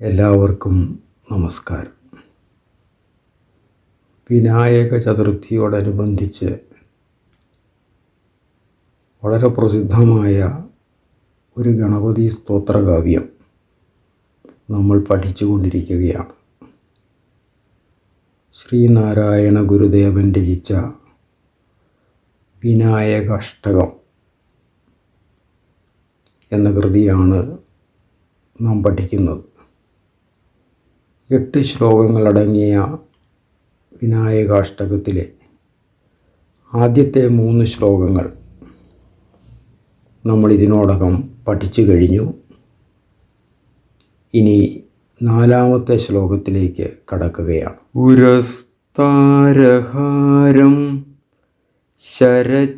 എല്ലാവർക്കും നമസ്കാരം. വിനായക ചതുർത്ഥിയോടനുബന്ധിച്ച് വളരെ പ്രസിദ്ധമായ ഒരു ഗണപതി സ്തോത്രകാവ്യം നമ്മൾ പഠിച്ചുകൊണ്ടിരിക്കുകയാണ്. ശ്രീനാരായണ ഗുരുദേവൻ രചിച്ച വിനായക അഷ്ടകം എന്ന കൃതിയാണ് നാം പഠിക്കുന്നത്. എട്ട് ശ്ലോകങ്ങളടങ്ങിയ വിനായകാഷ്ടകത്തിലെ ആദ്യത്തെ മൂന്ന് ശ്ലോകങ്ങൾ നമ്മൾ ഇതിനോടകം പഠിച്ചു കഴിഞ്ഞു. ഇനി നാലാമത്തെ ശ്ലോകത്തിലേക്ക് കടക്കുകയാണ്. ഉരസ്താരഹാരം ശരചന്ദ്രഹീരം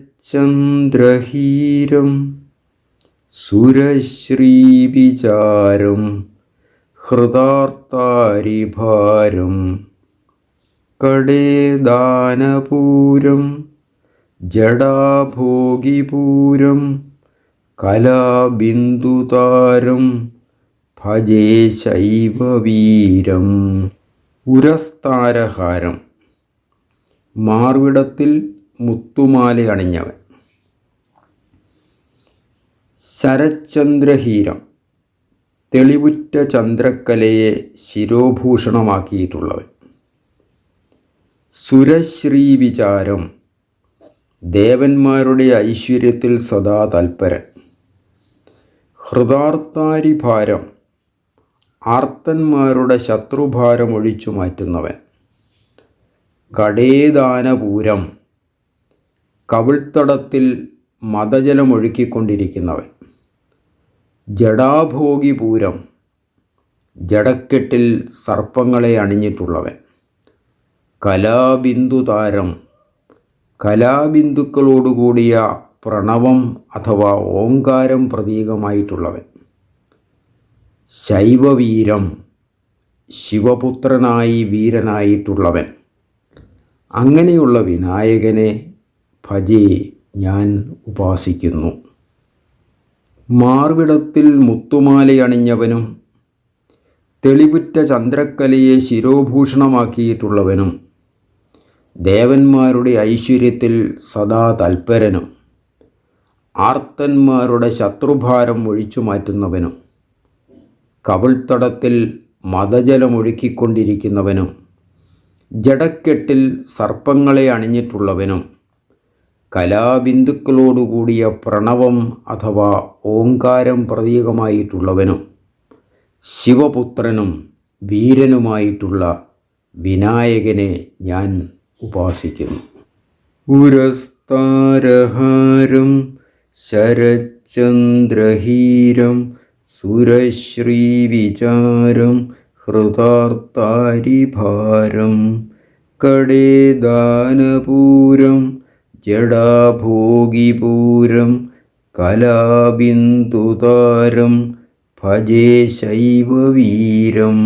സുരശ്രീവിചാരം ഹൃദാർത്താരിഭാരം കടേദാനപൂരം ജഡാഭോഗിപൂരം കലാബിന്ദുതാരം ഭജേ ശൈവവീരം. ഉരസ്താരഹാരം മാർവിടത്തിൽ മുത്തുമാല അണിഞ്ഞവൻ ശരചന്ദ്രഹീരം തെളിവുറ്റ ചന്ദ്രക്കലയെ ശിരോഭൂഷണമാക്കിയിട്ടുള്ളവൻ. സുരശ്രീ വിചാരം ദേവന്മാരുടെ ഐശ്വര്യത്തിൽ സദാ തൽപരൻ. ഹൃദാർത്താരിഭാരം ആർത്തന്മാരുടെ ശത്രുഭാരം ഒഴിച്ചു മാറ്റുന്നവൻ. കടേദാനപൂരം കവിൾത്തടത്തിൽ മതജലമൊഴുക്കിക്കൊണ്ടിരിക്കുന്നവൻ. ജഡാഭോഗിപൂരം ജഡക്കെട്ടിൽ സർപ്പങ്ങളെ അണിഞ്ഞിട്ടുള്ളവൻ. കലാബിന്ദുതാരം കലാബിന്ദുക്കളോടുകൂടിയ പ്രണവം അഥവാ ഓങ്കാരം പ്രതീകമായിട്ടുള്ളവൻ. ശൈവവീരം ശിവപുത്രനായി വീരനായിട്ടുള്ളവൻ. അങ്ങനെയുള്ള വിനായകനെ ഭജേ ഞാൻ ഉപാസിക്കുന്നു. മാർവിടത്തിൽ മുത്തുമാലയണിഞ്ഞവനും തെളിവുറ്റ ചന്ദ്രക്കലയെ ശിരോഭൂഷണമാക്കിയിട്ടുള്ളവനും ദേവന്മാരുടെ ഐശ്വര്യത്തിൽ സദാ തൽപരനും ആർത്തന്മാരുടെ ശത്രുഭാരം ഒഴിച്ചു മാറ്റുന്നവനും കവിൾത്തടത്തിൽ മതജലമൊഴുക്കിക്കൊണ്ടിരിക്കുന്നവനും ജടക്കെട്ടിൽ സർപ്പങ്ങളെ അണിഞ്ഞിട്ടുള്ളവനും കലാബിന്ദുക്കളോടുകൂടിയ പ്രണവം അഥവാ ഓങ്കാരം പ്രതീകമായിട്ടുള്ളവനും ശിവപുത്രനും വീരനുമായിട്ടുള്ള വിനായകനെ ഞാൻ ഉപാസിക്കുന്നു. ഉരസ്താരഹാരം ശരചന്ദ്രഹീരം സുരശ്രീവിചാരം ഹൃദാർത്താരിഭാരം കടേദാനപൂരം ജഡാഭോഗിപൂരം കലാബിന്ദുതാരം ഭജേ ശൈവവീരം